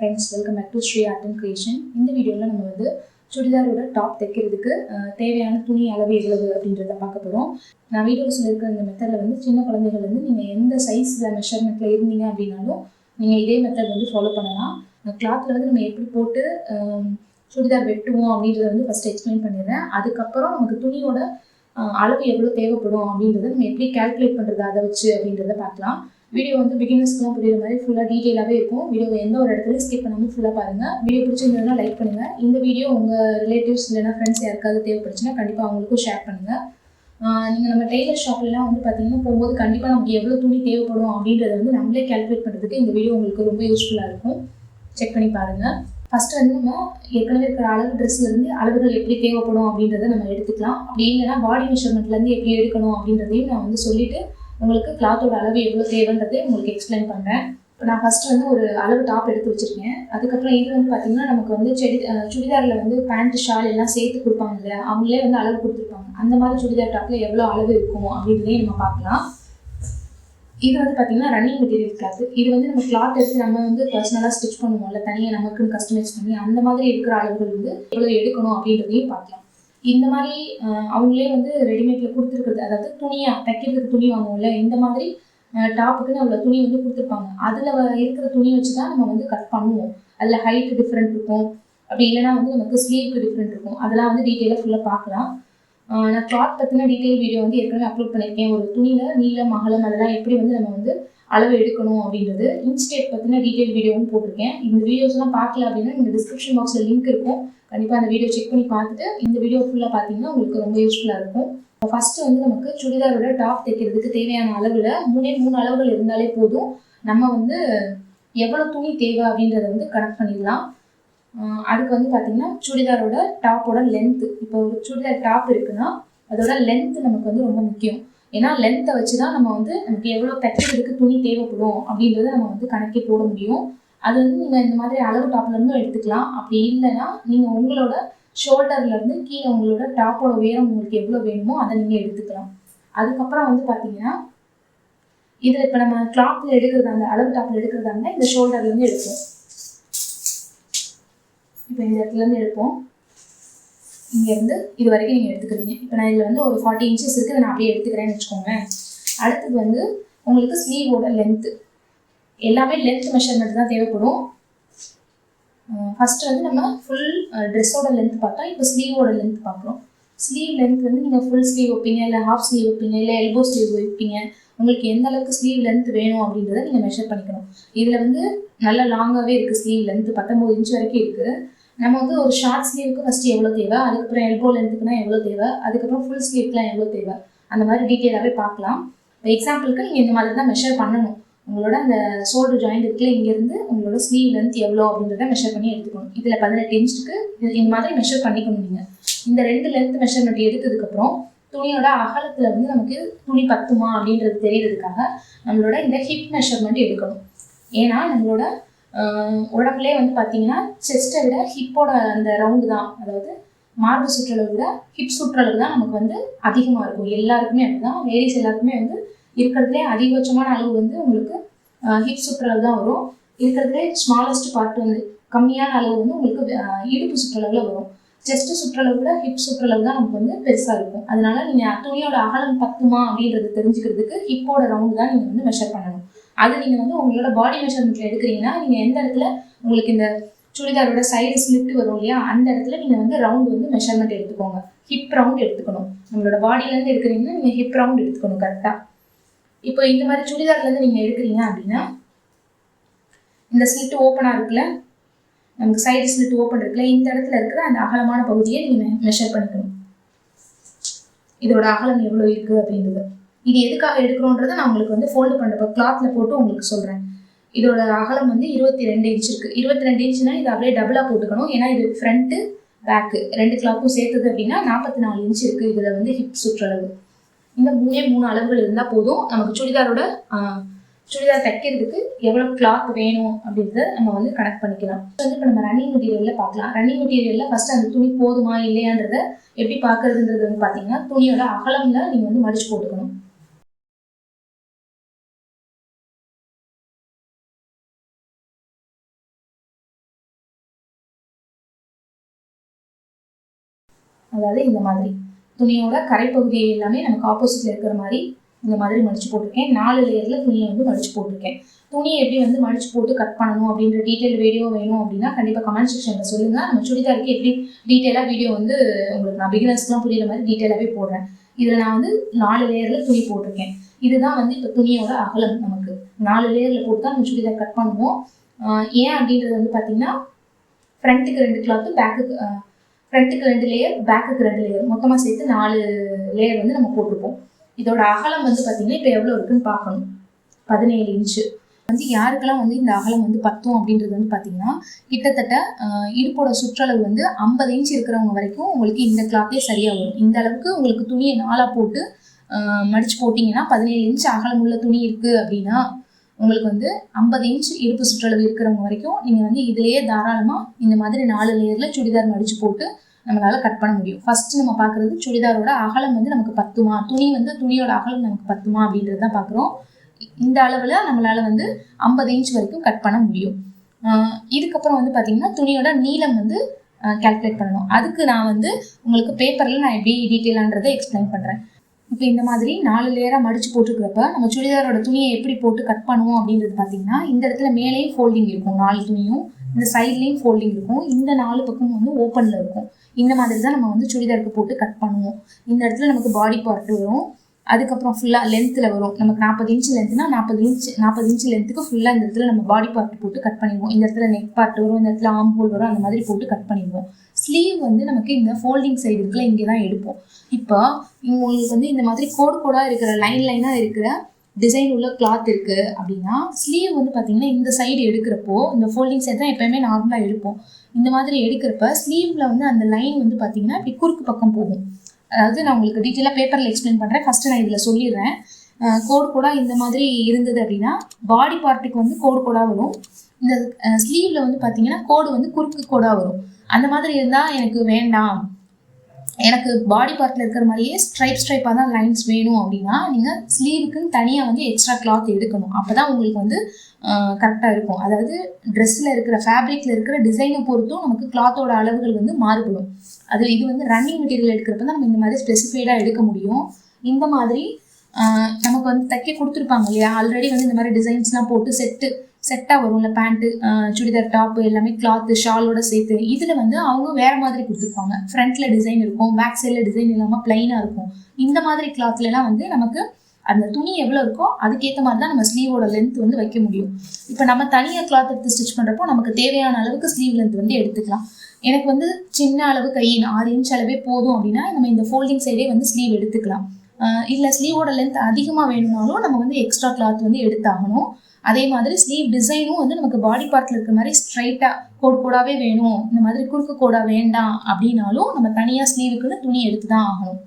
Friends welcome back to Sri art and creation இந்த வீடியோவில் நம்ம வந்து சுடிதாரோட டாப் தைக்கிறதுக்கு தேவையான துணி அளவு எவ்வளவு அப்படின்றத பார்க்க போகிறோம் நான் வீடியோவில் சொல்லியிருக்கிற இந்த மெத்தடில் வந்து சின்ன குழந்தைகள் வந்து நீங்கள் எந்த சைஸில் மெஷர்மெண்ட்டில் இருந்தீங்க அப்படின்னாலும் நீங்கள் இதே மெத்தட் வந்து ஃபாலோ பண்ணலாம். கிளாத்தில் வந்து நம்ம எப்படி போட்டு சுடிதார் வெட்டுவோம் அப்படின்றத வந்து ஃபஸ்ட்டு எக்ஸ்பிளைன் பண்ணிடுறேன். அதுக்கப்புறம் நமக்கு துணியோட அளவு எவ்வளோ தேவைப்படும் அப்படின்றத நம்ம எப்படி கால்குலேட் பண்ணுறது அதை வச்சு அப்படின்றத பார்க்கலாம். வீடியோ வந்து பிகினர்ஸ்க்குலாம் புரியுற மாதிரி ஃபுல்லாக டீட்டெயிலாகவே இருக்கும். வீடியோ எந்த ஒரு இடத்துலையும் ஸ்கிப் பண்ணாமல் ஃபுல்லாக பாருங்கள் வீடியோ பிடிச்சிருந்ததுனா லைக் பண்ணுங்கள் இந்த வீடியோ உங்கள் ரிலேட்டிவ்ஸ் இல்லைனா ஃப்ரெண்ட்ஸ் யாருக்காவது தேவைப்படுச்சுன்னா கண்டிப்பாக அவங்களுக்கும் ஷேர் பண்ணுங்கள் நீங்கள் நம்ம டெய்லர் ஷாப்லலாம் வந்து பார்த்தீங்கன்னா போகும்போது கண்டிப்பாக நமக்கு எவ்வளோ துணி தேவைப்படும் அப்படின்றத வந்து நம்மளே கால்குலேட் பண்ணுறதுக்கு இந்த வீடியோ உங்களுக்கு ரொம்ப யூஸ்ஃபுல்லாக இருக்கும். செக் பண்ணி பாருங்கள் ஃபஸ்ட்டு வந்து நம்ம ஏற்கனவே இருக்கிற அளவு ட்ரெஸ்லேருந்து அளவுகள் எப்படி தேவைப்படும் அப்படின்றத நம்ம எடுத்துக்கலாம். அப்படி இல்லைன்னா பாடி மெஷர்மெண்ட்லேருந்து எப்படி எடுக்கணும் அப்படின்றதையும் நான் வந்து சொல்லிவிட்டு உங்களுக்கு கிளாத்தோட அளவு எவ்வளோ தேவைன்றதை உங்களுக்கு எக்ஸ்பிளைன் பண்ணுறேன் இப்போ நான் ஃபஸ்ட்டு வந்து ஒரு அளவு டாப் எடுத்து வச்சுருக்கேன். அதுக்கப்புறம் இது வந்து பார்த்திங்கன்னா நமக்கு வந்து செடி சுடிதாரில் வந்து பேண்ட் ஷால் எல்லாம் சேர்த்து கொடுப்பாங்க இல்லையா அவங்களே வந்து அளவு கொடுத்துருப்பாங்க. அந்த மாதிரி சுடிதார் டாப்பில் எவ்வளோ அளவு இருக்கும் அப்படின்றதையும் நம்ம பார்க்கலாம். இது வந்து பார்த்தீங்கன்னா ரன்னிங் மெட்டீரியல் கிளாத் இது வந்து நம்ம கிளாத் எடுத்து நம்ம வந்து பர்சனலாக ஸ்டிச் பண்ணுவோம்ல தனியாக நமக்குன்னு கஸ்டமைஸ் பண்ணி அந்த மாதிரி இருக்கிற அளவுகள் வந்து எவ்வளோ எடுக்கணும் அப்படின்றதையும் பார்க்கலாம். இந்த மாதிரி அவங்களே வந்து ரெடிமேடில் கொடுத்துருக்குறது. அதாவது துணியாக தைக்கிறதுக்கு துணி வாங்குவோம்ல இந்த மாதிரி டாப்புக்குன்னு அவ்வளோ துணி வந்து கொடுத்துருப்பாங்க. அதில் இருக்கிற துணி வச்சு தான் நம்ம வந்து கட் பண்ணுவோம். அதில் ஹைட் டிஃப்ரெண்ட் இருக்கும். அப்படி இல்லைன்னா வந்து நமக்கு ஸ்லீவ்க்கு டிஃப்ரெண்ட் இருக்கும். அதெல்லாம் வந்து டீட்டெயிலாக ஃபுல்லாக பார்க்கலாம். நான் கிளாத் பற்றின டீட்டெயில் வீடியோ வந்து ஏற்கனவே அப்லோட் பண்ணியிருக்கேன். ஒரு துணியில் நீளம் அகலம் அதெல்லாம் எப்படி வந்து நம்ம வந்து அளவு எடுக்கணும் அப்படின்றது இன்ஸ்டேட் பற்றின டீட்டெயில் வீடியோவும் போட்டிருக்கேன். இந்த வீடியோஸ்லாம் பார்க்கல அப்படின்னா இந்த டிஸ்கிரிப்ஷன் பாக்ஸில் லிங்க் இருக்கும். கண்டிப்பாக அந்த வீடியோ செக் பண்ணி பார்த்துட்டு இந்த வீடியோ ஃபுல்லாக பார்த்தீங்கன்னா உங்களுக்கு ரொம்ப யூஸ்ஃபுல்லாக இருக்கும். ஃபஸ்ட்டு வந்து நமக்கு சுடிதாரோட டாப் தைக்கிறதுக்கு தேவையான அளவில் மூணே மூணு அளவுகள் இருந்தாலே போதும். நம்ம வந்து எவ்வளோ துணி தேவை அப்படின்றத வந்து கனெக்ட் பண்ணிடலாம். அதுக்கு வந்து பார்த்தீங்கன்னா சுடிதாரோட டாப்போட லென்த்து இப்போ ஒரு சுடிதார் டாப் இருக்குன்னா அதோட லென்த்து நமக்கு வந்து ரொம்ப முக்கியம். ஏன்னா லென்த்தை வச்சு தான் நம்ம வந்து நமக்கு எவ்வளோ தைக்கிறதுக்கு துணி தேவைப்படும் அப்படின்றத நம்ம வந்து கணக்கே போட முடியும். அது வந்து நீங்கள் இந்த மாதிரி அளவு டாப்லேருந்து எடுத்துக்கலாம். அப்படி இல்லைன்னா நீங்கள் உங்களோட ஷோல்டர்லேருந்து கீழே உங்களோட டாப்போட உயரம் உங்களுக்கு எவ்வளோ வேணுமோ அதை நீங்கள் எடுத்துக்கலாம். அதுக்கப்புறம் வந்து பார்த்தீங்கன்னா இதில் இப்போ நம்ம கிளாத்தில் எடுக்கிறதா இருந்தால் அளவு டாப்பில் எடுக்கிறதா இருந்தால் இந்த ஷோல்டர்லேருந்து எடுப்போம். இப்போ இந்த இடத்துலேருந்து எடுப்போம். இங்கேருந்து இது வரைக்கும் நீங்கள் எடுத்துக்கிறீங்க. இப்போ நான் இதில் வந்து ஒரு ஃபார்ட்டி இன்ச்சஸ் இருக்குது அதை நான் அப்படியே எடுத்துக்கிறேன்னு வச்சுக்கோங்களேன். அடுத்தது வந்து உங்களுக்கு ஸ்லீவோட லென்த்து எல்லாமே லென்த் மெஷர்மெண்ட் தான் தேவைப்படும். ஃபஸ்ட்டு வந்து நம்ம ஃபுல் ட்ரெஸ்ஸோட லென்த் பார்த்தோம் இப்போ ஸ்லீவோட லென்த் பார்க்குறோம். ஸ்லீவ் லென்த் வந்து நீங்கள் ஃபுல் ஸ்லீவ் வைப்பீங்க இல்லை ஹாஃப் ஸ்லீவ் வைப்பீங்க இல்லை எல்போ ஸ்லீவ் வைப்பீங்க. உங்களுக்கு எந்த அளவுக்கு ஸ்லீவ் லென்த் வேணும் அப்படின்றத நீங்கள் மெஷர் பண்ணிக்கணும். இதில் வந்து நல்ல லாங்காகவே இருக்குது ஸ்லீவ் லென்த் பத்தொம்போது இன்ச் வரைக்கும் இருக்குது நம்ம வந்து ஒரு ஷார்ட் ஸ்லீவுக்கு ஃபஸ்ட்டு எவ்வளோ தேவை? அதுக்கப்புறம் எல்போ லென்த்துக்குனா எவ்வளோ தேவை? அதுக்கப்புறம் ஃபுல் ஸ்லீவ்க்குலாம் எவ்வளோ தேவை? அந்த மாதிரி டீட்டெயிலாகவே பார்க்கலாம். இப்போ எக்ஸாம்பிளுக்கு நீங்கள் இந்த மாதிரி தான் மெஷர் பண்ணணும். உங்களோட அந்த ஷோல்டர் ஜாயிண்ட் இருக்குல்ல இங்கேருந்து உங்களோட ஸ்லீவ் லென்த் எவ்வளோ அப்படின்றத மெஷர் பண்ணி எடுத்துக்கணும். இதில் பதினெட்டு இன்ச்சுக்கு இது இந்த மாதிரி மெஷர் பண்ணிக்கணும் நீங்கள் இந்த ரெண்டு லென்த் மெஷர்மெண்ட் எடுத்ததுக்கப்புறம் துணியோட அகலத்தில் வந்து நமக்கு துணி பத்துமா அப்படின்றது தெரியறதுக்காக நம்மளோட இந்த ஹிப் மெஷர்மெண்ட் எடுக்கணும். ஏன்னா நம்மளோட உடம்புலேயே வந்து பார்த்தீங்கன்னா செஸ்ட்டை விட ஹிப்போட அந்த ரவுண்டு தான். அதாவது மார்பு சுற்றளவு விட ஹிப் சுற்றளவு தான் நமக்கு வந்து அதிகமாக இருக்கும். எல்லாருக்குமே அப்படிதான். லேடிஸ் எல்லாருக்குமே வந்து இருக்கிறதுலே அதிகபட்சமான அளவு வந்து உங்களுக்கு ஹிப் சுற்றளவு தான் வரும். இருக்கிறதுலே ஸ்மாலஸ்ட் பார்ட் வந்து கம்மியான அளவு வந்து உங்களுக்கு இடுப்பு சுற்றளவில் வரும். செஸ்ட் சுற்றளவு விட ஹிப் சுற்றளவு தான் நமக்கு வந்து பெருசாக இருக்கும். அதனால நீங்கள் துணியோட அகலம் பத்துமா அப்படின்றது தெரிஞ்சுக்கிறதுக்கு ஹிப்போட ரவுண்டு தான் நீங்கள் வந்து மெஷர் பண்ணணும். அது நீங்கள் வந்து உங்களோட பாடி மெஷர்மெண்ட்டில் எடுக்கிறீங்கன்னா நீங்கள் எந்த இடத்துல உங்களுக்கு இந்த சுடிதாரோட சைடு ஸ்லிப்ட் வரும் இல்லையா அந்த இடத்துல நீங்கள் வந்து ரவுண்ட் வந்து மெஷர்மெண்ட் எடுத்துக்கோங்க. ஹிப் ரவுண்ட் எடுத்துக்கணும். நம்மளோட பாடியிலேருந்து எடுக்கிறீங்கன்னா நீங்கள் ஹிப் ரவுண்ட் எடுத்துக்கணும் கரெக்டாக இப்போ இந்த மாதிரி சுடிதார்லேருந்து நீங்கள் எடுக்கிறீங்க அப்படின்னா இந்த ஸ்லிட் ஓப்பனாக இருக்குல்ல நமக்கு சைடு ஸ்லிட் ஓப்பன் இருக்குல்ல இந்த இடத்துல இருக்கிற அந்த அகலமான பகுதியை நீங்கள் மெஷர் பண்ணிக்கணும். இதோட அகலம் எவ்வளோ இருக்குது அப்படின்றது. இது எதுக்காக எடுக்கிறோன்றதை நான் உங்களுக்கு வந்து ஃபோல்டு பண்ணுறப்ப கிளாத்தில் போட்டு உங்களுக்கு சொல்கிறேன் இதோட அகலம் வந்து இருபத்தி ரெண்டு இன்ச் இருக்குது இருபத்தி ரெண்டு இன்ச்னா இது அப்படியே டபுளாக போட்டுக்கணும். ஏன்னா இது ஃப்ரண்ட்டு பேக்கு ரெண்டு கிளாக்கும் சேர்த்தது அப்படின்னா நாற்பத்தி நாலு இன்ச் இருக்குது இதில் வந்து ஹிப் சுற்றளவு இந்த மூணே மூணு அளவுகள் இருந்தால் போதும். நமக்கு சுடிதாரோட சுடிதார் தைக்கிறதுக்கு எவ்வளோ கிளாத் வேணும் அப்படின்றத நம்ம வந்து கனெக்ட் பண்ணிக்கலாம். வந்து இப்போ நம்ம ரன்னிங் மெட்டீரியலில் பார்க்கலாம். ரன்னிங் மெட்டீரியலில் ஃபஸ்ட்டு அந்த துணி போதுமா இல்லையான்றத எப்படி பார்க்கறதுன்றது வந்து பார்த்தீங்கன்னா துணியோட அகலம்ல நீங்கள் வந்து மடிச்சு போட்டுக்கணும். அதாவது இந்த மாதிரி. துணியோட கரைப்பகுதி எல்லாமே நமக்கு ஆப்போசிட்ல இருக்கிற மாதிரி இந்த மாதிரி மடிச்சு போட்டிருக்கேன். நாலு லேயர்ல துணியை வந்து மடிச்சு போட்டிருக்கேன். துணியை எப்படி வந்து மடிச்சு போட்டு கட் பண்ணணும் அப்படின்ற டீட்டெயில் வீடியோ வேணும் அப்படின்னா கண்டிப்பாக கமெண்ட் செக்ஷனில் சொல்லுங்க. நம்ம சுடிதாருக்கு எப்படி டீட்டெயிலாக வீடியோ வந்து உங்களுக்கு நான் பிகினர்ஸ்க்குலாம் புரியுற மாதிரி டீட்டெயிலாகவே போடுறேன். இதில் நான் வந்து நாலு லேயரில் துணி போட்டிருக்கேன். இதுதான் வந்து இப்போ துணியோட அகலம் நமக்கு. நாலு லேயரில் போட்டு தான் நம்ம சுடிதார் கட் பண்ணுவோம். ஏன் அப்படின்றது வந்து பார்த்தீங்கன்னா ஃப்ரண்ட்டுக்கு ரெண்டு கிளாத்து பேக்குக்கு ஃப்ரண்ட்டுக்கு ரெண்டு லேயர் பேக்குக்கு ரெண்டு லேயர் மொத்தமாக சேர்த்து நாலு லேயர் வந்து நம்ம போட்டிருப்போம். இதோட அகலம் வந்து பார்த்தீங்கன்னா இப்போ எவ்வளோ இருக்குன்னு பார்க்கணும். பதினேழு இன்ச்சு வந்து யாருக்கெல்லாம் வந்து இந்த அகலம் வந்து பத்தும் அப்படின்றது வந்து பார்த்தீங்கன்னா கிட்டத்தட்ட இடுப்போட சுற்றளவு வந்து ஐம்பது இன்ச் இருக்கிறவங்க வரைக்கும் உங்களுக்கு இந்த கிளாத்தே சரியாக வரும். இந்த அளவுக்கு உங்களுக்கு துணியை நாளாக போட்டு மடிச்சு போட்டிங்கன்னா பதினேழு இன்ச் அகலம் உள்ள துணி இருக்குது அப்படின்னா உங்களுக்கு வந்து ஐம்பது இன்ச் இடுப்பு சுற்றளவு இருக்கிறவங்க வரைக்கும் நீங்கள் வந்து இதுலேயே தாராளமாக இந்த மாதிரி நாலு லேயரில் சுடிதார் மடித்து போட்டு நம்மளால் கட் பண்ண முடியும். ஃபர்ஸ்ட் நம்ம பார்க்குறது சுடிதாரோட அகலம் வந்து நமக்கு பத்துமா? துணி வந்து துணியோட அகலம் நமக்கு பத்துமா அப்படின்றது தான் பார்க்குறோம் இந்த அளவில் நம்மளால் வந்து ஐம்பது இன்ச் வரைக்கும் கட் பண்ண முடியும். இதுக்கப்புறம் வந்து பார்த்தீங்கன்னா துணியோட நீளம் வந்து கால்குலேட் பண்ணணும். அதுக்கு நான் வந்து உங்களுக்கு பேப்பரில் நான் எப்படி டீட்டெயிலான்றதை எக்ஸ்பிளைன் பண்ணுறேன் இப்போ இந்த மாதிரி நாலு லேயராக மடிச்சு போட்டுக்கிறப்ப நம்ம சுடிதாரோட துணியை எப்படி போட்டு கட் பண்ணுவோம் அப்படின்றது பார்த்தீங்கன்னா இந்த இடத்துல மேலேயும் ஃபோல்டிங் இருக்கும். நாலு துணியும் இந்த சைட்லேயும் ஃபோல்டிங் இருக்கும். இந்த நாலு பக்கமும் வந்து ஓப்பனில் இருக்கும். இந்த மாதிரி தான் நம்ம வந்து சுடிதாருக்கு போட்டு கட் பண்ணுவோம். இந்த இடத்துல நமக்கு பாடி பார்ட் வரும். அதுக்கப்புறம் ஃபுல்லாக லென்த்தில் வரும். நமக்கு நாற்பது இன்ச்சு லென்த்னா நாற்பது இன்ச் நாற்பது இன்ச் லென்த்துக்கு ஃபுல்லாக இந்த இடத்துல நம்ம பாடி பார்ட் போட்டு கட் பண்ணிடுவோம். இந்த இடத்துல நெக் பார்ட் வரும் இந்த இடத்துல ஆம் ஹோல் வரும் அந்த மாதிரி போட்டு கட் பண்ணிடுவோம். ஸ்லீவ் வந்து நமக்கு இந்த ஃபோல்டிங் சைடு இருக்குல்ல இங்கே தான் எடுப்போம். இப்போ உங்களுக்கு வந்து இந்த மாதிரி கோடு கோடாக இருக்கிற லைன் லைனாக இருக்கிற டிசைன் உள்ள கிளாத் இருக்கு அப்படின்னா ஸ்லீவ் வந்து பார்த்தீங்கன்னா இந்த சைடு எடுக்கிறப்போ இந்த ஃபோல்டிங் சைடு தான் எப்பயுமே நார்மலாக எடுப்போம். இந்த மாதிரி எடுக்கிறப்ப ஸ்லீவ்ல வந்து அந்த லைன் வந்து பார்த்தீங்கன்னா இப்படி குறுக்கு பக்கம் போகும். அதாவது நான் உங்களுக்கு டீட்டெயிலாக பேப்பரில் எக்ஸ்பிளைன் பண்ணுறேன் ஃபஸ்ட்டு நான் இதில் சொல்லிடுறேன். கோடு கோடாக இந்த மாதிரி இருந்தது அப்படின்னா பாடி பார்ட்டுக்கு வந்து கோடு கோடாக வரும். இந்த ஸ்லீவில் வந்து பார்த்தீங்கன்னா கோடு வந்து குறுக்கு கோடாக வரும். அந்த மாதிரி இருந்தால் எனக்கு வேண்டாம். எனக்கு பாடி பார்ட்டில் இருக்கிற மாதிரியே ஸ்ட்ரைப் ஸ்ட்ரைப்பாக தான் லைன்ஸ் வேணும் அப்படின்னா நீங்கள் ஸ்லீவுக்குன்னு தனியாக வந்து எக்ஸ்ட்ரா கிளாத் எடுக்கணும். அப்போ தான் உங்களுக்கு வந்து கரெக்டாக இருக்கும். அதாவது ட்ரெஸ்ஸில் இருக்கிற ஃபேப்ரிக்கில் இருக்கிற டிசைனை பொறுத்தும் நமக்கு கிளாத்தோட அளவுகள் வந்து மாறுபடும். அது இது வந்து ரன்னிங் மெட்டீரியல் எடுக்கிறப்ப தான் நம்ம இந்த மாதிரி ஸ்பெசிஃபைடாக எடுக்க முடியும். இந்த மாதிரி நமக்கு வந்து தைக்க கொடுத்துருப்பாங்க இல்லையா? ஆல்ரெடி வந்து இந்த மாதிரி டிசைன்ஸ்லாம் போட்டு செட்டு செட்டாக வரும்ல பேண்ட்டு சுடிதார் டாப்பு எல்லாமே கிளாத்து ஷாலோட சேர்த்து இதில் வந்து அவங்க வேற மாதிரி கொடுத்துருப்பாங்க. ஃப்ரண்ட்ல டிசைன் இருக்கும் பேக் சைடில் டிசைன் இல்லாமல் பிளைனாக இருக்கும். இந்த மாதிரி கிளாத்லலாம் வந்து நமக்கு அந்த துணி எவ்வளோ இருக்கோ அதுக்கேற்ற மாதிரி தான் நம்ம ஸ்லீவோட லென்த் வந்து வைக்க முடியும். இப்போ நம்ம தனியாக கிளாத் எடுத்து ஸ்டிச் பண்ணுறப்போ நமக்கு தேவையான அளவுக்கு ஸ்லீவ் லென்த் வந்து எடுத்துக்கலாம். எனக்கு வந்து சின்ன அளவு கை ஆறு இன்ச் அளவே போதும் அப்படின்னா நம்ம இந்த ஃபோல்டிங் சைடே வந்து ஸ்லீவ் எடுத்துக்கலாம். இல்லை ஸ்லீவோட லென்த் அதிகமாக வேணும்னாலும் நம்ம வந்து எக்ஸ்ட்ரா கிளாத் வந்து எடுத்தாகணும். அதே மாதிரி ஸ்லீவ் டிசைனும் வந்து நமக்கு பாடி பார்ட்டில் இருக்க மாதிரி ஸ்ட்ரைட்டாக கோடு கோடாவே வேணும். இந்த மாதிரி குறுக்கு கோடா வேண்டாம் அப்படின்னாலும் நம்ம தனியாக ஸ்லீவுக்குன்னு துணி எடுத்து தான் ஆகணும்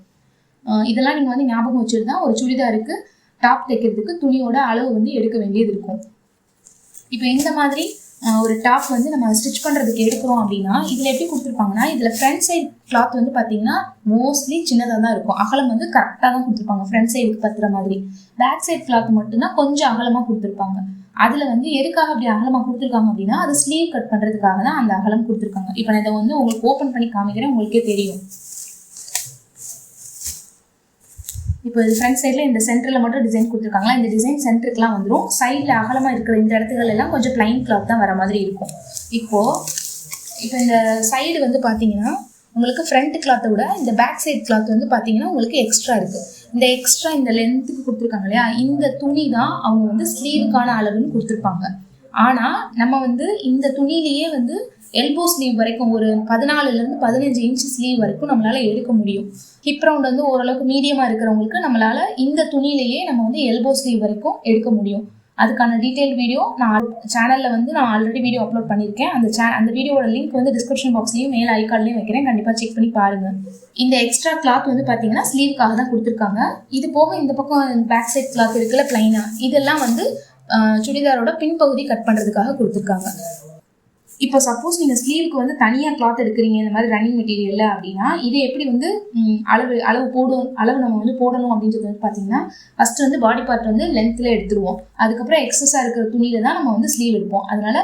இதெல்லாம் நீங்கள் வந்து ஞாபகம் வச்சுட்டு தான் ஒரு சுடிதாருக்கு டாப் தைக்கிறதுக்கு துணியோட அளவு வந்து எடுக்க வேண்டியது இருக்கும். இப்போ இந்த மாதிரி ஒரு டாப் வந்து நம்ம ஸ்டிச் பண்ணுறதுக்கு எடுக்கிறோம் அப்படின்னா இதில் எப்படி கொடுத்துருப்பாங்கன்னா இதில் ஃப்ரண்ட் சைட் கிளாத் வந்து பார்த்தீங்கன்னா மோஸ்ட்லி சின்னதாக தான் இருக்கும். அகலம் வந்து கரெக்டாக தான் கொடுத்துருப்பாங்க. ஃப்ரண்ட் சைடுக்கு பத்துற மாதிரி. பேக் சைட் கிளாத் மட்டும்தான் கொஞ்சம் அகலமாக கொடுத்துருப்பாங்க. அதில் வந்து எதுக்காக அப்படி அகலமாக கொடுத்துருக்காங்க அப்படின்னா அது ஸ்லீவ் கட் பண்ணுறதுக்காக தான் அந்த அகலம் கொடுத்துருக்காங்க. இப்போ நான் இதை வந்து உங்களுக்கு ஓப்பன் பண்ணி காமிக்கிறேன் உங்களுக்கே தெரியும். இப்போ இது ஃப்ரண்ட் சைடில் இந்த சென்டரில் மட்டும் டிசைன் கொடுத்துருக்காங்களா? இந்த டிசைன் சென்டருக்குலாம் வந்துடும் சைடில் அகலமாக இருக்கிற இந்த இடத்துகள் எல்லாம் கொஞ்சம் பிளைன் கிளாத் தான் வர மாதிரி இருக்கும். இப்போது இப்போ இந்த சைடு வந்து பார்த்தீங்கன்னா உங்களுக்கு ஃப்ரண்ட் கிளாத்தை விட இந்த பேக் சைடு கிளாத் வந்து பார்த்தீங்கன்னா உங்களுக்கு எக்ஸ்ட்ரா இருக்குது இந்த எக்ஸ்ட்ரா இந்த லென்த்துக்கு கொடுத்துருக்காங்க இல்லையா? இந்த துணி தான் அவங்க வந்து ஸ்லீவுக்கான அளவுன்னு கொடுத்துருப்பாங்க. ஆனால் நம்ம வந்து இந்த துணியிலேயே வந்து எல்போ ஸ்லீவ் வரைக்கும் ஒரு பதினாலுலேருந்து பதினஞ்சு இன்ச் ஸ்லீவ் வரைக்கும் நம்மளால் எடுக்க முடியும். ஹிப் ரவுண்ட் வந்து ஓரளவுக்கு மீடியமாக இருக்கிறவங்களுக்கு நம்மளால் இந்த துணியிலேயே நம்ம வந்து எல்போ ஸ்லீவ் வரைக்கும் எடுக்க முடியும். அதுக்கான டீட்டெயில் வீடியோ நான் சேனலில் வந்து நான் ஆல்ரெடி வீடியோ அப்லோட் பண்ணியிருக்கேன். அந்த சே அந்த வீடியோட லிங்க் வந்து டிஸ்கிரிப்ஷன் பாக்ஸ்லையும் மேல் ஐக்கார்ட்லையும் வைக்கிறேன். கண்டிப்பாக செக் பண்ணி பாருங்கள் இந்த எக்ஸ்ட்ரா கிளாத் வந்து பார்த்தீங்கன்னா ஸ்லீவுக்காக தான் கொடுத்துருக்காங்க. இது போக இந்த பக்கம் பேக் சைட் கிளாத் இருக்குல்ல பிளைனாக இதெல்லாம் வந்து சுடிதாரோட பின்பகுதி கட் பண்ணுறதுக்காக கொடுத்துருக்காங்க. இப்போ சப்போஸ் நீங்கள் ஸ்லீவுக்கு வந்து தனியாக கிளாத் எடுக்கிறீங்க இந்த மாதிரி ரன்னிங் மெட்டீரியலில் அப்படின்னா இதை எப்படி வந்து அளவு அளவு போடும் அளவு நம்ம வந்து போடணும் அப்படின்றது வந்து பார்த்தீங்கன்னா ஃபஸ்ட்டு வந்து பாடி பார்ட் வந்து லென்த்தில் எடுத்துருவோம். அதுக்கப்புறம் எக்ஸஸாக இருக்கிற துணியில் தான் நம்ம வந்து ஸ்லீவ் எடுப்போம். அதனால்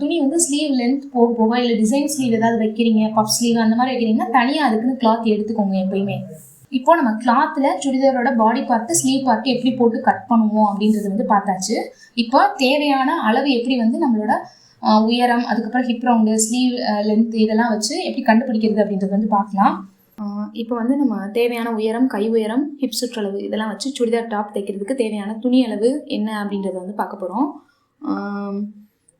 துணி வந்து ஸ்லீவ் லென்த் போக போக இல்லை டிசைன் ஸ்லீவ் ஏதாவது வைக்கிறீங்க பஃப் ஸ்லீவ் அந்த மாதிரி வைக்கிறீங்கன்னா தனியாக அதுக்குன்னு கிளாத் எடுத்துக்கோங்க எப்பயுமே. இப்போ நம்ம கிளாத்தில் சுடிதாரோட பாடி பார்ட்டு ஸ்லீவ் பார்ட்டு எப்படி போட்டு கட் பண்ணுவோம் அப்படின்றது வந்து பார்த்தாச்சு. இப்போ தேவையான அளவு எப்படி வந்து நம்மளோட உயரம் அதுக்கப்புறம் ஹிப் ரவுண்டு ஸ்லீவ் லென்த் இதெல்லாம் வச்சு எப்படி கண்டுபிடிக்கிறது அப்படின்றது வந்து பார்க்கலாம். இப்போ வந்து நம்ம தேவையான உயரம் கை உயரம் ஹிப் சுற்றளவு இதெல்லாம் வச்சு சுடிதார் டாப் தைக்கிறதுக்கு தேவையான துணி அளவு என்ன அப்படின்றத வந்து பார்க்க போகிறோம்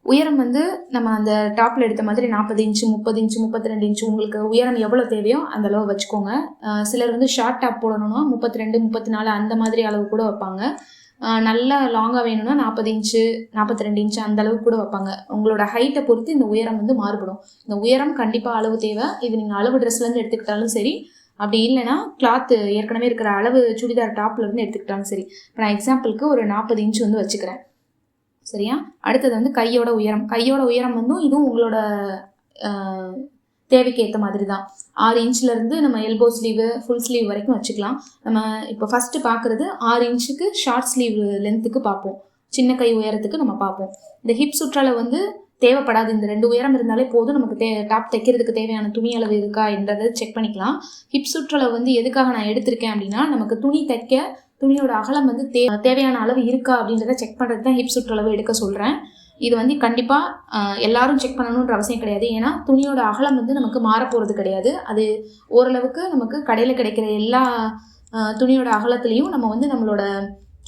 உயரம் வந்து நம்ம அந்த டாப்பில் எடுத்த மாதிரி நாற்பது இன்ச்சு முப்பது இன்ச்சு முப்பத்தி ரெண்டு இன்ச்சு உங்களுக்கு உயரம் எவ்வளோ தேவையோ அந்த அளவு வச்சுக்கோங்க. சிலர் வந்து ஷார்ட் டாப் போடணும்னா முப்பத்தி ரெண்டு முப்பத்தி நாலு அந்த மாதிரி அளவு கூட வைப்பாங்க. நல்லா லாங்காக வேணும்னா நாற்பது இன்ச்சு நாற்பத்தி ரெண்டு இன்ச்சு அந்த அளவுக்கு கூட வைப்பாங்க. உங்களோட ஹைட்டை பொறுத்து இந்த உயரம் வந்து மாறுபடும். இந்த உயரம் கண்டிப்பாக அளவு தேவை. இது நீங்கள் அளவு ட்ரெஸ்லேருந்து எடுத்துக்கிட்டாலும் சரி அப்படி இல்லைன்னா கிளாத்து ஏற்கனவே இருக்கிற அளவு சுடிதார் டாப்லேருந்து எடுத்துக்கிட்டாலும் சரி. இப்போ நான் எக்ஸாம்பிளுக்கு ஒரு நாற்பது இன்ச்சு வந்து வச்சுக்கிறேன். சரியா? அடுத்தது வந்து கையோட உயரம். கையோட உயரம் வந்து இதுவும் உங்களோட தேவைக்கு ஏற்ற மாதிரி தான் ஆறு இன்ச்லேருந்து நம்ம எல்போ ஸ்லீவு ஃபுல் ஸ்லீவ் வரைக்கும் வச்சுக்கலாம். நம்ம இப்போ ஃபஸ்ட்டு பார்க்குறது ஆறு இன்ச்சுக்கு ஷார்ட் ஸ்லீவ் லென்த்துக்கு பார்ப்போம் சின்ன கை உயரத்துக்கு நம்ம பார்ப்போம் இந்த ஹிப் சுற்றால வந்து தேவைப்படாது. இந்த ரெண்டு உயரம் இருந்தாலே போதும். நமக்கு தே டாப் தைக்கிறதுக்கு தேவையான துணி அளவு இருக்கா என்றதை செக் பண்ணிக்கலாம். ஹிப் சுற்றளவு வந்து எதுக்காக நான் எடுத்திருக்கேன் அப்படின்னா நமக்கு துணி தைக்க துணியோட அகலம் வந்து தே தேவையான அளவு இருக்கா அப்படின்றத செக் பண்ணுறது தான் ஹிப் சுற்றளவு எடுக்க சொல்கிறேன் இது வந்து கண்டிப்பாக எல்லாரும் செக் பண்ணணுன்ற அவசியம் கிடையாது. ஏன்னா துணியோட அகலம் வந்து நமக்கு மாறப்போகிறது கிடையாது. அது ஓரளவுக்கு நமக்கு கடையில் கிடைக்கிற எல்லா துணியோட அகலத்துலேயும் நம்ம வந்து நம்மளோட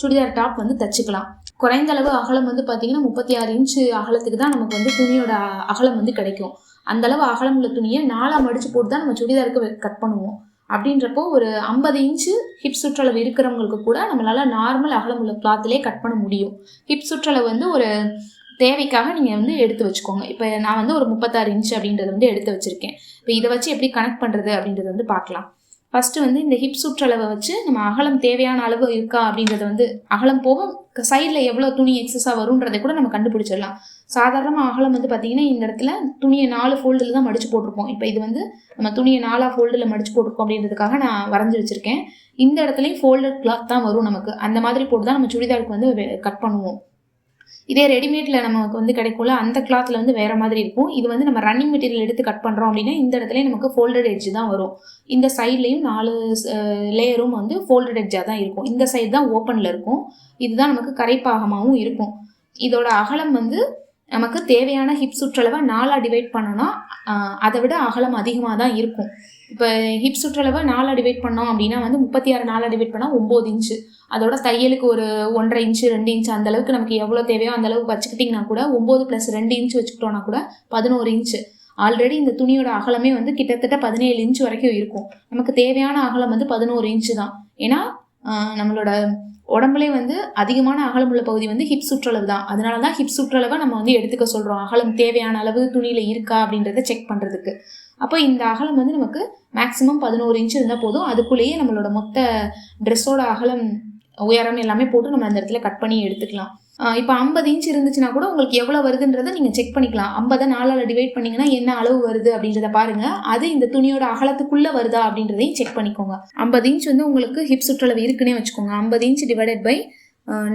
சுடிதார் டாப் வந்து தச்சுக்கலாம். குறைந்த அளவு அகலம் வந்து பார்த்திங்கன்னா முப்பத்தி ஆறு இன்ச்சு அகலத்துக்கு தான் நமக்கு வந்து துணியோட அகலம் வந்து கிடைக்கும். அந்த அளவு அகலம் உள்ள துணியை நாலாக மடிச்சு போட்டு தான் நம்ம சுடிதாருக்கு கட் பண்ணுவோம். அப்படின்றப்போ ஒரு ஐம்பது இன்ச்சு ஹிப் சுற்றளவு இருக்கிறவங்களுக்கு கூட நம்மளால நார்மல் அகலம் உள்ள கிளாத்திலே கட் பண்ண முடியும். ஹிப் சுற்றளவு வந்து ஒரு தேவைக்காக நீங்கள் வந்து எடுத்து வச்சுக்கோங்க. இப்போ நான் வந்து ஒரு முப்பத்தாறு இன்ச் அப்படின்றத வந்து எடுத்து வச்சுருக்கேன். இப்போ இதை வச்சு எப்படி கனெக்ட் பண்ணுறது அப்படின்றத வந்து பார்க்கலாம். ஃபஸ்ட்டு வந்து இந்த ஹிப் சுற்றளவை வச்சு நம்ம அகலம் தேவையான அளவு இருக்கா அப்படின்றத வந்து அகலம் போக சைடில் எவ்வளோ துணி எக்ஸஸாக வரும்ன்றதை கூட நம்ம கண்டுபிடிச்சிடலாம். சாதாரணமாக அகலம் வந்து பார்த்திங்கன்னா இந்த இடத்துல துணியை நாலு ஃபோல்டில் தான் மடிச்சு போட்டிருப்போம். இப்போ இது வந்து நம்ம துணியை நாலா ஃபோல்டில் மடிச்சு போட்டிருக்கோம் அப்படின்றதுக்காக நான் வரைஞ்சி வச்சுருக்கேன். இந்த இடத்துலையும் ஃபோல்டட் கிளாத் தான் வரும் நமக்கு. அந்த மாதிரி போட்டு தான் நம்ம சுடிதாருக்கு வந்து கட் பண்ணுவோம். இதே ரெடிமேடில் நமக்கு வந்து கிடைக்கும்ல அந்த கிளாத்தில் வந்து வேறு மாதிரி இருக்கும். இது வந்து நம்ம ரன்னிங் மெட்டீரியல் எடுத்து கட் பண்ணுறோம் அப்படின்னா இந்த இடத்துல நமக்கு ஃபோல்டட் எட்ஜ் தான் வரும். இந்த சைட்லேயும் நாலு லேயரும் வந்து ஃபோல்டட் எட்ஜாக தான் இருக்கும். இந்த சைடு தான் ஓப்பனில் இருக்கும். இதுதான் நமக்கு கரைப்பாகமாகவும் இருக்கும். இதோட அகலம் வந்து நமக்கு தேவையான ஹிப் சுற்றளவை நாலாக டிவைட் பண்ணோன்னா அதை விட அகலம் அதிகமாக தான் இருக்கும். இப்போ ஹிப் சுற்றளவை நாலாக டிவைட் பண்ணோம் அப்படின்னா வந்து முப்பத்தி ஆறு நாலாக டிவைட் பண்ணால் ஒம்பது இன்ச்சு அதோட தையலுக்கு ஒரு ஒன்றரை இன்ச்சு ரெண்டு இன்ச்சு அந்தளவுக்கு நமக்கு எவ்வளோ தேவையோ அந்தளவுக்கு வச்சுக்கிட்டிங்கன்னா கூட ஒம்பது ப்ளஸ் ரெண்டு இன்ச்சு வச்சுக்கிட்டோன்னா கூட பதினோரு இன்ச்சு ஆல்ரெடி இந்த துணியோட அகலமே வந்து கிட்டத்தட்ட பதினேழு இன்ச் வரைக்கும் இருக்கும். நமக்கு தேவையான அகலம் வந்து பதினோரு இன்ச்சு தான். ஏன்னா நம்மளோட உடம்புலே வந்து அதிகமான அகலம் உள்ள பகுதி வந்து ஹிப் சுற்றளவு தான். அதனால தான் ஹிப் சுற்றளவை நம்ம வந்து எடுத்துக்க சொல்கிறோம் அகலம் தேவையான அளவு துணியில் இருக்கா அப்படின்றத செக் பண்ணுறதுக்கு அப்போ இந்த அகலம் வந்து நமக்கு மேக்ஸிமம் பதினோரு இன்ச் இருந்தால் போதும். அதுக்குள்ளேயே நம்மளோட மொத்த ட்ரெஸ்ஸோட அகலம் உயரம் எல்லாமே போட்டு நம்ம அந்த இடத்துல கட் பண்ணி எடுத்துக்கலாம். இப்போ ஐம்பது இன்ச் இருந்துச்சுன்னா கூட உங்களுக்கு எவ்வளோ வருதுன்றதை நீங்கள் செக் பண்ணிக்கலாம். ஐம்பதை நாலால் டிவைட் பண்ணிங்கன்னா என்ன அளவு வருது அப்படின்றத பாருங்கள் அது இந்த துணியோட அகலத்துக்குள்ளே வருதா அப்படின்றதையும் செக் பண்ணிக்கோங்க. ஐம்பது இன்ச் வந்து உங்களுக்கு ஹிப் சுற்றளவு இருக்குன்னே வச்சுக்கோங்க. ஐம்பது இன்ச் டிவைடட் பை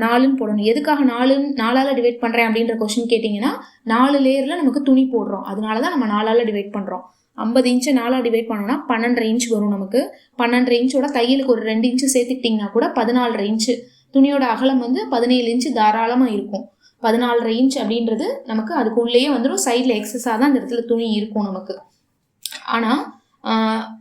நாலுன்னு போடணும். எதுக்காக நாலு நாலால் டிவைட் பண்ணுறேன் அப்படின்ற கொஷின் கேட்டிங்கன்னா நாலு லேயரில் நமக்கு துணி போடுறோம். அதனால தான் நம்ம நாலால் டிவைட் பண்ணுறோம் ஐம்பது இன்ச்சு நாலாக டிவைட் பண்ணோம்னா பன்னெண்டரை இன்ச் வரும் நமக்கு. பன்னெண்டரை இன்ச்சோட தையலுக்கு ஒரு ரெண்டு இன்ச்சு சேர்த்துக்கிட்டிங்கன்னா கூட பதினாலரை இன்ச்சு துணியோட அகலம் வந்து பதினேழு இன்ச்சு தாராளமாக இருக்கும். பதினாலரை இன்ச் அப்படின்றது நமக்கு அதுக்குள்ளேயே வந்துடும் சைடில் எக்ஸஸாக தான் இந்த இடத்துல துணி இருக்கும் நமக்கு. ஆனால்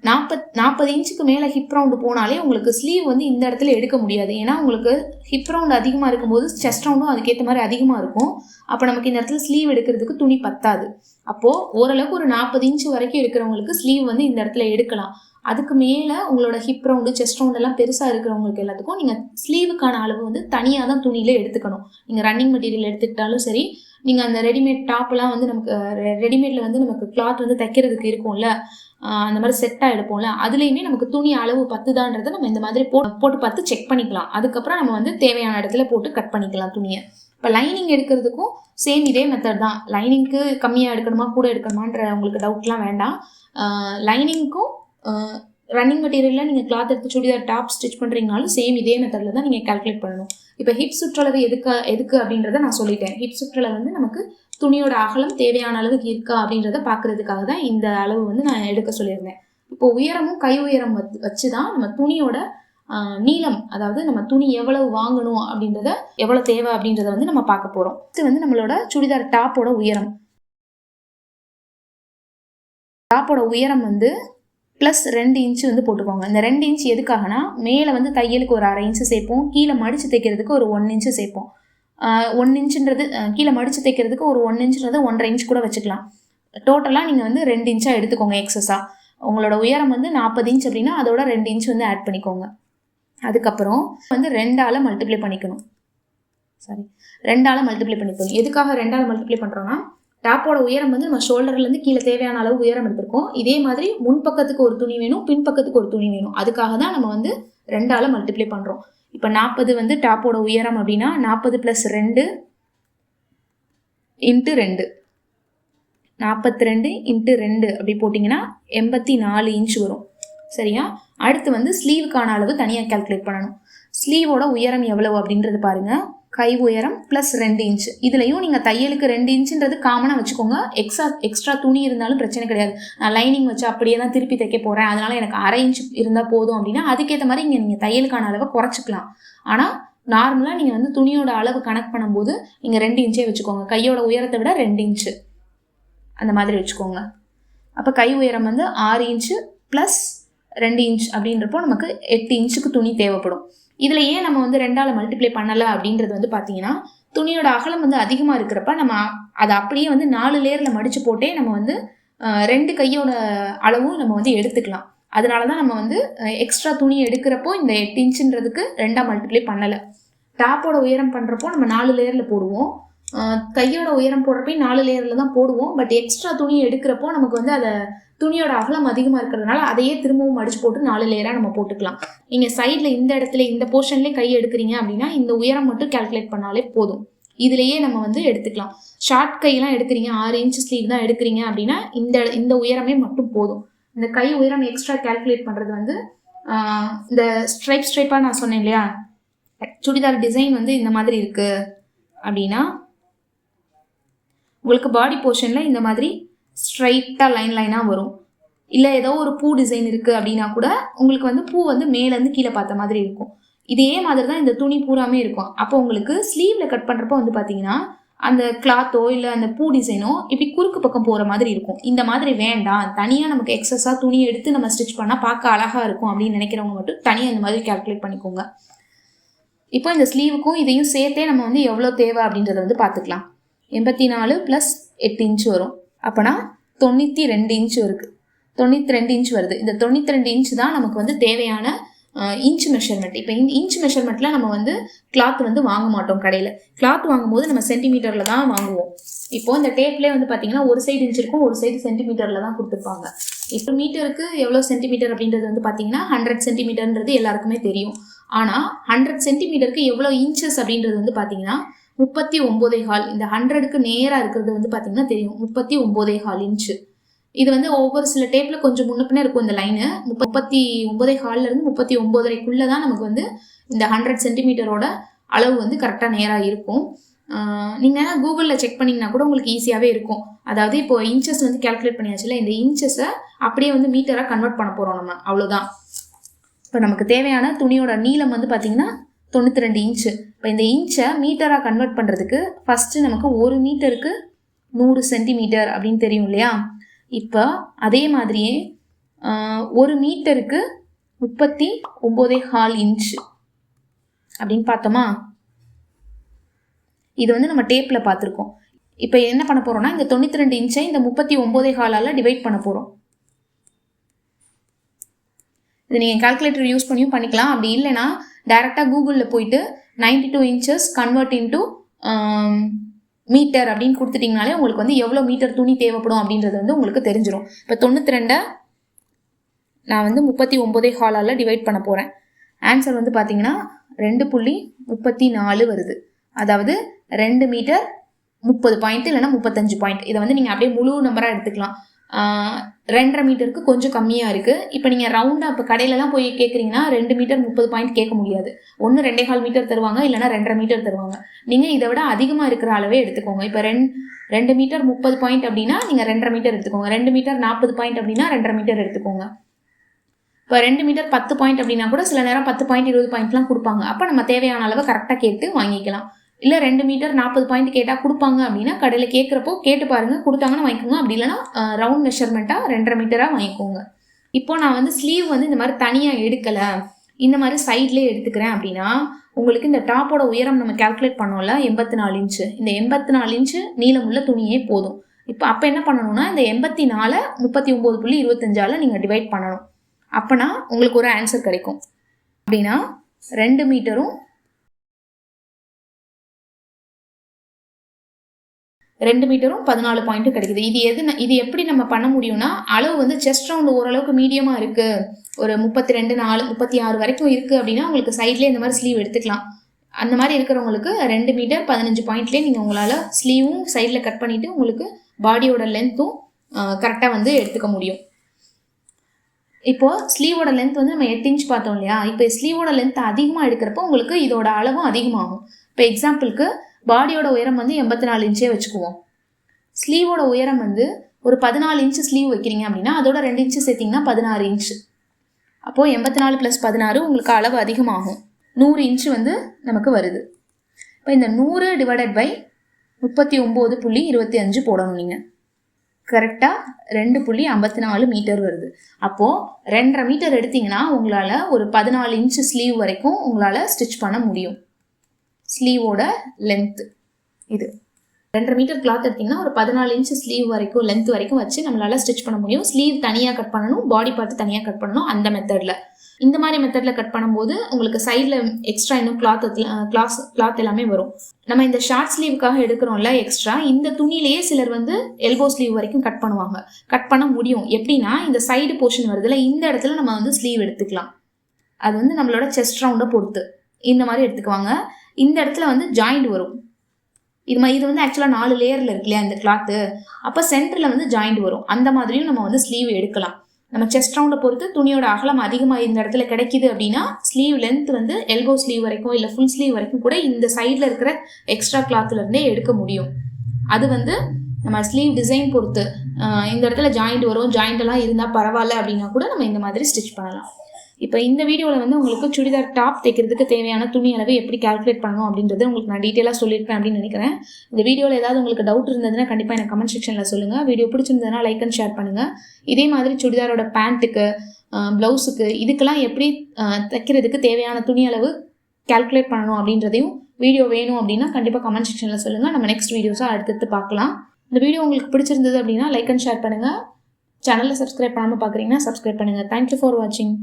நாற்பத் நாற்பது இன்ச்சுக்கு மேலே ஹிப் ரவுண்டு போனாலே உங்களுக்கு ஸ்லீவ் வந்து இந்த இடத்துல எடுக்க முடியாது. ஏன்னா உங்களுக்கு ஹிப் ரவுண்டு அதிகமாக இருக்கும்போது செஸ்ட் ரவுண்டும் அதுக்கேற்ற மாதிரி அதிகமாக இருக்கும். அப்போ நமக்கு இந்த இடத்துல ஸ்லீவ் எடுக்கிறதுக்கு துணி பத்தாது. அப்போது ஓரளவுக்கு ஒரு நாற்பது இன்ச்சு வரைக்கும் இருக்கிறவங்களுக்கு ஸ்லீவ் வந்து இந்த இடத்துல எடுக்கலாம். அதுக்கு மேலே உங்களோட ஹிப் ரவுண்டு செஸ்ட் ரவுண்ட் எல்லாம் பெருசாக இருக்கிறவங்களுக்கு எல்லாத்துக்கும் நீங்கள் ஸ்லீவுக்கான அளவு வந்து தனியாக தான் துணியில் எடுத்துக்கணும். நீங்கள் ரன்னிங் மெட்டீரியல் எடுத்துக்கிட்டாலும் சரி நீங்கள் அந்த ரெடிமேட் டாப்லாம் வந்து நமக்கு ரெடிமேடில் வந்து நமக்கு கிளாத் வந்து தைக்கிறதுக்கு இருக்கும்ல அந்த மாதிரி செட்டாக எடுப்போம்ல அதுலேயுமே நமக்கு துணி அளவு பத்துதான்றதை நம்ம இந்த மாதிரி போ போட்டு பார்த்து செக் பண்ணிக்கலாம். அதுக்கப்புறம் நம்ம வந்து தேவையான இடத்துல போட்டு கட் பண்ணிக்கலாம் துணியை. இப்போ லைனிங் எடுக்கிறதுக்கும் சேம் இதே மெத்தட் தான். லைனிங்க்கு கம்மியாக எடுக்கணுமா கூட எடுக்கணுமான்ற உங்களுக்கு டவுட்லாம் வேண்டாம். லைனிங்க்கும் ரன்னிங் மெட்டீரியலில் நீங்கள் கிளாத் எடுத்து சுடிதார் டாப் ஸ்டிச் பண்ணுறீங்கனாலும் சேம் இதே மெத்தடில் தான் நீங்கள் கால்குலேட் பண்ணணும். இப்போ ஹிப் சுற்றளவு எதுக்கு எதுக்கு அப்படின்றத நான் சொல்லிட்டேன். ஹிப் சுற்றளவு வந்து நமக்கு துணியோட அகலம் தேவையான அளவுக்கு இருக்கா அப்படின்றத பார்க்குறதுக்காக தான் இந்த அளவு வந்து நான் எடுக்க சொல்லியிருந்தேன். இப்போ உயரமும் கை உயரம் வச்சு வச்சு தான் நம்ம துணியோட நீளம் அதாவது நம்ம துணி எவ்வளவு வாங்கணும் அப்படின்றத எவ்வளவு தேவை அப்படின்றத வந்து நம்ம பார்க்க போறோம். இது வந்து நம்மளோட சுடிதார் டாப்போட உயரம். டாப்போட உயரம் வந்து ப்ளஸ் ரெண்டு இன்ச்சு வந்து போட்டுக்கோங்க. இந்த ரெண்டு இன்ச் எதுக்காகனா மேலே வந்து தையலுக்கு ஒரு அரை இன்ச்சு சேர்ப்போம். கீழே மடித்து தைக்கிறதுக்கு ஒரு ஒன் இன்ச்சு சேர்ப்போம். ஒன் இன்ச்சுன்றது கீழே மடித்து தைக்கிறதுக்கு ஒரு ஒன் இன்ச்சுன்றது ஒன்றரை இன்ச் கூட வச்சுக்கலாம். டோட்டலாக நீங்கள் வந்து ரெண்டு இன்ச்சாக எடுத்துக்கோங்க எக்ஸஸாக உங்களோட உயரம் வந்து நாற்பது இன்ச் அப்படின்னா அதோட ரெண்டு இன்ச் வந்து ஆட் பண்ணிக்கோங்க. அதுக்கப்புறம் வந்து ரெண்டால் மல்டிப்ளை பண்ணிக்கணும். சாரி ரெண்டால் மல்டிப்ளை பண்ணிக்கணும். எதுக்காக ரெண்டால் மல்டிப்ளை பண்ணுறோன்னா டாப்போட உயரம் வந்து நம்ம ஷோல்டர்லேருந்து கீழே தேவையான அளவு உயரம் எடுத்திருக்கோம். இதே மாதிரி முன்பக்கத்துக்கு ஒரு துணி வேணும் பின்பக்கத்துக்கு ஒரு துணி வேணும். அதுக்காக தான் நம்ம வந்து ரெண்டால் மல்டிப்ளை பண்ணுறோம் இப்போ நாற்பது வந்து டாப்போட உயரம் அப்படின்னா நாற்பது ப்ளஸ் ரெண்டு இன்ட்டு ரெண்டு. நாற்பத்தி ரெண்டு இன்ட்டு ரெண்டு அப்படி போட்டிங்கன்னா எண்பத்தி நாலு இன்ச் வரும். சரியா? அடுத்து வந்து ஸ்லீவுக்கான அளவு தனியாக கேல்குலேட் பண்ணணும். ஸ்லீவோட உயரம் எவ்வளவு அப்படின்றது பாருங்கள் கை உயரம் ப்ளஸ் ரெண்டு இன்ச் இதுலையும் நீங்கள் தையலுக்கு ரெண்டு இன்ச்சுன்றது காமனாக வச்சுக்கோங்க. எக்ஸ்ட்ரா எக்ஸ்ட்ரா துணி இருந்தாலும் பிரச்சனை கிடையாது. நான் லைனிங் வச்சு அப்படியே தான் திருப்பி தைக்க போகிறேன் அதனால எனக்கு அரை இன்ச் இருந்தால் போதும் அப்படின்னா அதுக்கேற்ற மாதிரி இங்கே நீங்கள் தையலுக்கான அளவை குறைச்சிக்கலாம். ஆனால் நார்மலாக நீங்கள் வந்து துணியோட அளவு கனெக்ட் பண்ணும்போது நீங்கள் ரெண்டு இன்ச்சே வச்சுக்கோங்க. கையோட உயரத்தை விட ரெண்டு இன்ச்சு அந்த மாதிரி வச்சுக்கோங்க. அப்போ கை உயரம் வந்து ஆறு இன்ச்சு ப்ளஸ் ரெண்டு இன்ச் அப்படின்றப்போ நமக்கு எட்டு இன்ச்சுக்கு துணி தேவைப்படும். இதில் ஏன் நம்ம வந்து ரெண்டால் மல்டிப்ளை பண்ணலை அப்படின்றது வந்து பார்த்தீங்கன்னா துணியோட அகலம் வந்து அதிகமாக இருக்கிறப்ப நம்ம அதை அப்படியே வந்து நாலு லேயரில் மடித்து போட்டே நம்ம வந்து ரெண்டு கையோட அளவும் நம்ம வந்து எடுத்துக்கலாம். அதனால தான் நம்ம வந்து எக்ஸ்ட்ரா துணி எடுக்கிறப்போ இந்த எட்டு இன்ச்சுன்றதுக்கு ரெண்டாக மல்டிப்ளை பண்ணலை. டாப்போட உயரம் பண்ணுறப்போ நம்ம நாலு லேயரில் போடுவோம். கையோட உயரம் போடுறப்ப நாலு லேயரில் தான் போடுவோம். பட் எக்ஸ்ட்ரா துணி எடுக்கிறப்போ நமக்கு வந்து அதை துணியோட அகலம் அதிகமாக இருக்கிறதுனால அதையே திரும்பவும் அடிச்சு போட்டு நாலு லேயராக நம்ம போட்டுக்கலாம். நீங்கள் சைடில் இந்த இடத்துல இந்த போர்ஷன்லேயே கை எடுக்கிறீங்க அப்படின்னா இந்த உயரம் மட்டும் கால்குலேட் பண்ணாலே போதும். இதுலேயே நம்ம வந்து எடுத்துக்கலாம். ஷார்ட் கையெல்லாம் எடுக்கிறீங்க ஆறு இன்ச் ஸ்லீவ் தான் எடுக்கிறீங்க அப்படின்னா இந்த இந்த உயரமே மட்டும் போதும். இந்த கை உயரம் எக்ஸ்ட்ரா கால்குலேட் பண்ணுறது வந்து இந்த ஸ்ட்ரைப் ஸ்ட்ரைப்பாக நான் சொன்னேன் இல்லையா? சுடிதார் டிசைன் வந்து இந்த மாதிரி இருக்குது அப்படின்னா உங்களுக்கு பாடி போர்ஷனில் இந்த மாதிரி ஸ்ட்ரைட்டாக லைன் லைனாக வரும். இல்லை ஏதோ ஒரு பூ டிசைன் இருக்குது அப்படின்னா கூட உங்களுக்கு வந்து பூ வந்து மேலேருந்து கீழே பார்த்த மாதிரி இருக்கும். இதே மாதிரி தான் இந்த துணி பூராமே இருக்கும். அப்போ உங்களுக்கு ஸ்லீவில் கட் பண்ணுறப்போ வந்து பார்த்தீங்கன்னா அந்த கிளாத்தோ இல்லை அந்த பூ டிசைனோ இப்படி குறுக்கு பக்கம் போகிற மாதிரி இருக்கும். இந்த மாதிரி வேண்டாம். தனியாக நமக்கு எக்ஸஸாக துணி எடுத்து நம்ம ஸ்டிச் பண்ணால் பார்க்க அழகாக இருக்கும் அப்படின்னு நினைக்கிறவங்க மட்டும் தனியாக இந்த மாதிரி கால்குலேட் பண்ணிக்கோங்க. இப்போ இந்த ஸ்லீவுக்கும் இதையும் சேர்த்தே நம்ம வந்து எவ்வளோ தேவை அப்படின்றத வந்து பார்த்துக்கலாம். எண்பத்தி நாலு ப்ளஸ் எட்டு இன்ச் வரும். அப்போனா தொண்ணூற்றி ரெண்டு இன்ச் இருக்குது தொண்ணூற்றி ரெண்டு இன்ச் வருது. இந்த தொண்ணூற்றி ரெண்டு இன்ச் தான் நமக்கு வந்து தேவையான இன்ச் மெஷர்மெண்ட் இப்போ இந்த இன்ச் மெஷர்மெண்ட்டில் நம்ம வந்து கிளாத் வந்து வாங்க மாட்டோம் கடையில். கிளாத் வாங்கும்போது நம்ம சென்டிமீட்டரில் தான் வாங்குவோம். இப்போ இந்த டேப்லேயே வந்து பார்த்தீங்கன்னா ஒரு சைடு இன்ச் இருக்கும் ஒரு சைடு சென்டிமீட்டரில் தான் கொடுத்துருப்பாங்க. இப்போ மீட்டருக்கு எவ்வளோ சென்டிமீட்டர் அப்படின்றது வந்து பார்த்தீங்கன்னா ஹண்ட்ரட் சென்டிமீட்டர்ன்றது எல்லாருக்குமே தெரியும். ஆனால் ஹண்ட்ரட் சென்டிமீட்டருக்கு எவ்வளோ இன்ச்சஸ் அப்படின்றது வந்து பார்த்தீங்கன்னா முப்பத்தி ஒம்போதே கால் இந்த ஹண்ட்ரடுக்கு நேராக இருக்கிறது வந்து பார்த்தீங்கன்னா தெரியும். முப்பத்தி ஒம்போதே கால் இன்ச்சு இது வந்து ஒவ்வொரு சில டேப்பில் கொஞ்சம் முன்னப்பினே இருக்கும் இந்த லைனு முப்பத்தி ஒம்போதே ஹாலில் இருந்து முப்பத்தி ஒம்போதரைக்குள்ளே தான் நமக்கு வந்து இந்த ஹண்ட்ரட் சென்டிமீட்டரோட அளவு வந்து கரெக்டாக நேராக இருக்கும். நீங்கள் கூகுளில் செக் பண்ணிங்கன்னா கூட உங்களுக்கு ஈஸியாகவே இருக்கும். அதாவது இப்போ இன்ச்சஸ் வந்து கால்குலேட் பண்ணியாச்சுல இந்த இன்ச்சஸை அப்படியே வந்து மீட்டராக கன்வெர்ட் பண்ண போகிறோம் நம்ம. அவ்வளோதான் இப்போ நமக்கு தேவையான துணியோட நீளம் வந்து பார்த்தீங்கன்னா தொண்ணூற்றி ரெண்டு இன்ச்சு. இப்போ இந்த இன்ச்சை மீட்டராக கன்வெர்ட் பண்ணுறதுக்கு ஃபஸ்ட்டு நமக்கு ஒரு மீட்டருக்கு நூறு சென்டிமீட்டர் அப்படின்னு தெரியும் இல்லையா? இப்போ அதே மாதிரியே ஒரு மீட்டருக்கு முப்பத்தி ஒம்போதே ஹால் இன்ச் அப்படின்னு பார்த்தோமா? இது வந்து நம்ம டேப்பில் பார்த்துருக்கோம். இப்போ என்ன பண்ண போகிறோம்னா இந்த தொண்ணூற்றி ரெண்டு இன்ச்சை இந்த முப்பத்தி ஒம்போதே ஹாலால் டிவைட் பண்ண போகிறோம் இது நீங்கள் கால்குலேட்டர் யூஸ் பண்ணியும் பண்ணிக்கலாம். அப்படி இல்லைன்னா டைரெக்டாக கூகுளில் போயிட்டு 92 two inches convert into metre அப்படின்னு கொடுத்துட்டிங்கனாலே உங்களுக்கு வந்து எவ்வளோ மீட்டர் துணி தேவைப்படும் அப்படின்றது வந்து உங்களுக்கு தெரிஞ்சிடும் இப்போ தொண்ணூற்றி ரெண்டை நான் வந்து முப்பத்தி ஒம்போதே ஹாலால் டிவைட் பண்ண போகிறேன் ஆன்சர் வந்து பார்த்தீங்கன்னா ரெண்டு புள்ளி முப்பத்தி நாலு வருது. அதாவது ரெண்டு மீட்டர் முப்பது பாயிண்ட் இல்லைன்னா முப்பத்தஞ்சு பாயிண்ட் இதை வந்து நீங்கள் அப்படியே முழு நம்பராக எடுத்துக்கலாம். ரெண்டரை மீட்டருக்கு கொஞ்சம் கம்மியாக இருக்குது இப்போ நீங்கள் ரவுண்டாக இப்போ கடையிலலாம் போய் கேட்குறீங்கன்னா ரெண்டு மீட்டர் முப்பது பாயிண்ட் கேட்க முடியாது. ஒன்று ரெண்டே கால் மீட்டர் தருவாங்க இல்லைனா ரெண்டரை மீட்டர் தருவாங்க. நீங்கள் இதை விட அதிகமாக இருக்கிற அளவே எடுத்துக்கோங்க. இப்போ ரெண் ரெண்டு மீட்டர் முப்பது பாயிண்ட் அப்படின்னா நீங்கள் ரெண்டரை மீட்டர் எடுத்துக்கோங்க. ரெண்டு மீட்டர் நாற்பது பாயிண்ட் அப்படின்னா ரெண்டரை மீட்டர் எடுத்துக்கோங்க. இப்போ ரெண்டு மீட்டர் பத்து பாயிண்ட் அப்படின்னா கூட சில நேரம் பத்து பாயிண்ட் இருபது பாயிண்ட்லாம் கொடுப்பாங்க. அப்போ நம்ம தேவையான அளவை கரெக்டாக கேட்டு வாங்கிக்கலாம். இல்லை ரெண்டு மீட்டர் நாற்பது பாயிண்ட் கேட்டால் கொடுப்பாங்க அப்படின்னா கடையில் கேட்குறப்போ கேட்டு பாருங்கள் கொடுத்தாங்கன்னு வாங்கிக்கோங்க. அப்படி இல்லைன்னா ரவுண்ட் மெஷர்மெண்ட்டாக ரெண்டரை மீட்டராக வாங்கிக்கோங்க. இப்போ நான் வந்து ஸ்லீவ் வந்து இந்த மாதிரி தனியாக எடுக்கலை. இந்த மாதிரி சைட்லேயே எடுத்துக்கிறேன் அப்படின்னா உங்களுக்கு இந்த டாப்போட உயரம் நம்ம கால்குலேட் பண்ணோம்ல எண்பத்தி நாலு இன்ச்சு இந்த எண்பத்தி நாலு இன்ச்சு நீளமுள்ள துணியே போதும். இப்போ அப்போ என்ன பண்ணணும்னா இந்த எண்பத்தி நாலு முப்பத்தி ஒம்பது புள்ளி இருபத்தஞ்சால் நீங்கள் டிவைட் பண்ணணும். அப்போனா உங்களுக்கு ஒரு ஆன்சர் கிடைக்கும். அப்படின்னா ரெண்டு மீட்டரும் ரெண்டு மீட்டரும் பதினாலு பாயிண்ட்டும் கிடைக்குது. இது எது இது எப்படி நம்ம பண்ண முடியும்னா அளவு வந்து செஸ்ட் ரவுண்டு ஓரளவுக்கு மீடியமாக இருக்குது ஒரு முப்பத்தி ரெண்டு நாலு முப்பத்தி ஆறு வரைக்கும் இருக்குது அப்படின்னா உங்களுக்கு சைட்லேயே இந்த மாதிரி ஸ்லீவ் எடுத்துக்கலாம். அந்த மாதிரி இருக்கிறவங்களுக்கு ரெண்டு மீட்டர் பதினஞ்சு பாயிண்ட்லேயே நீங்கள் உங்களால் ஸ்லீவும் சைடில் கட் பண்ணிவிட்டு உங்களுக்கு பாடியோட லென்த்தும் கரெக்டாக வந்து எடுத்துக்க முடியும். இப்போது ஸ்லீவோட லென்த் வந்து நம்ம எட்டு இன்ச் பார்த்தோம் இல்லையா? இப்போ ஸ்லீவோட லென்த் அதிகமாக எடுக்கிறப்போ உங்களுக்கு இதோட அளவும் அதிகமாகும். இப்போ எக்ஸாம்பிளுக்கு பாடியோட உயரம் வந்து எண்பத்தி நாலு இன்ச்சே வச்சுக்குவோம். ஸ்லீவோட உயரம் வந்து ஒரு பதினாலு இன்ச்சு ஸ்லீவ் வைக்கிறீங்க அப்படின்னா அதோட ரெண்டு இன்ச்சு சேர்த்திங்கன்னா பதினாறு இன்ச்சு அப்போது எண்பத்தி நாலு ப்ளஸ் பதினாறு உங்களுக்கு அளவு அதிகமாகும். நூறு இன்ச்சு வந்து நமக்கு வருது. இப்போ இந்த நூறு டிவைடட் பை முப்பத்தி ஒம்பது புள்ளி இருபத்தி அஞ்சு போடணும் நீங்கள் கரெக்டாக ரெண்டு புள்ளி ஐம்பத்தி நாலு மீட்டர் வருது. அப்போது ரெண்டரை மீட்டர் எடுத்தீங்கன்னா உங்களால் ஒரு பதினாலு இன்ச்சு ஸ்லீவ் வரைக்கும் உங்களால் ஸ்டிச் பண்ண முடியும். ஸ்லீவோட லென்த்து இது. ரெண்டரை மீட்டர் கிளாத் எடுத்தீங்கன்னா ஒரு பதினாலு இன்ச்சு ஸ்லீவ் வரைக்கும் லென்த் வரைக்கும் வச்சு நம்மளால் ஸ்டிச் பண்ண முடியும். ஸ்லீவ் தனியாக கட் பண்ணணும் பாடி பார்த்து தனியாக கட் பண்ணணும் அந்த மெத்தடில் இந்த மாதிரி மெத்தடில் கட் பண்ணும்போது உங்களுக்கு சைடில் எக்ஸ்ட்ரா இன்னும் கிளாத் கிளாஸ் கிளாத் எல்லாமே வரும். நம்ம இந்த ஷார்ட் ஸ்லீவுக்காக எடுக்கிறோம்ல எக்ஸ்ட்ரா இந்த துணியிலேயே சிலர் வந்து எல்போ ஸ்லீவ் வரைக்கும் கட் பண்ணுவாங்க. கட் பண்ண முடியும். எப்படின்னா இந்த சைடு போர்ஷன் வருதுல்ல இந்த இடத்துல நம்ம வந்து ஸ்லீவ் எடுத்துக்கலாம். அது வந்து நம்மளோட செஸ்ட் ரவுண்டை பொறுத்து. இந்த மாதிரி எடுத்துக்குவாங்க. இந்த இடத்துல வந்து ஜாயிண்ட் வரும். இது மாதிரி இது வந்து ஆக்சுவலாக நாலு லேயரில் இருக்கு இல்லையா இந்த கிளாத்து அப்போ சென்டரில் வந்து ஜாயிண்ட் வரும். அந்த மாதிரியும் நம்ம வந்து ஸ்லீவ் எடுக்கலாம். நம்ம செஸ்ட் ரவுண்டை பொறுத்து துணியோட அகலம் அதிகமாக இந்த இடத்துல கிடைக்குது அப்படின்னா ஸ்லீவ் லென்த் வந்து எல்போ ஸ்லீவ் வரைக்கும் இல்லை ஃபுல் ஸ்லீவ் வரைக்கும் கூட இந்த சைடில் இருக்கிற எக்ஸ்ட்ரா கிளாத்துலேருந்தே எடுக்க முடியும். அது வந்து நம்ம ஸ்லீவ் டிசைன் பொறுத்து இந்த இடத்துல ஜாயிண்ட் வரும். ஜாயிண்ட் எல்லாம் இருந்தால் பரவாயில்ல அப்படின்னா கூட நம்ம இந்த மாதிரி ஸ்டிச் பண்ணலாம். இப்போ இந்த வீடியோவில் வந்து உங்களுக்கு சுடிதார் டாப் தைக்கிறதுக்கு தேவையான துணி அளவு எப்படி கால்குலேட் பண்ணணும் அப்படின்றது உங்களுக்கு நான் டீட்டெயிலாக சொல்லியிருப்பேன் அப்படின்னு நினைக்கிறேன். இந்த வீடியோவில் ஏதாவது உங்களுக்கு டவுட் இருந்ததுன்னா கண்டிப்பாக எனக்கு கமெண்ட் செக்ஷனில் சொல்லுங்கள் வீடியோ பிடிச்சிருந்ததுன்னா லைக் அண்ட் ஷேர் பண்ணுங்கள் இதே மாதிரி சுடிதாரோட பேண்ட்டுக்கு ப்ளவுஸுக்கு இதுக்கெல்லாம் எப்படி தைக்கிறதுக்கு தேவையான துணி அளவு கால்குலேட் பண்ணணும் அப்படின்றதையும் வீடியோ வேணும் அப்படின்னா கண்டிப்பாக கமெண்ட் செக்ஷனில் சொல்லுங்கள் நம்ம நெக்ஸ்ட் வீடியோஸாக அடுத்தடுத்து பார்க்கலாம். இந்த வீடியோ உங்களுக்கு பிடிச்சிருந்தது அப்படின்னா லைக் அண்ட் ஷேர் பண்ணுங்கள் சேனலில் சப்ஸ்கிரைப் பண்ணாமல் பார்க்குறீங்கன்னா சப்ஸ்கிரைப் பண்ணுங்கள் தேங்க்யூ ஃபார் வாட்சிங்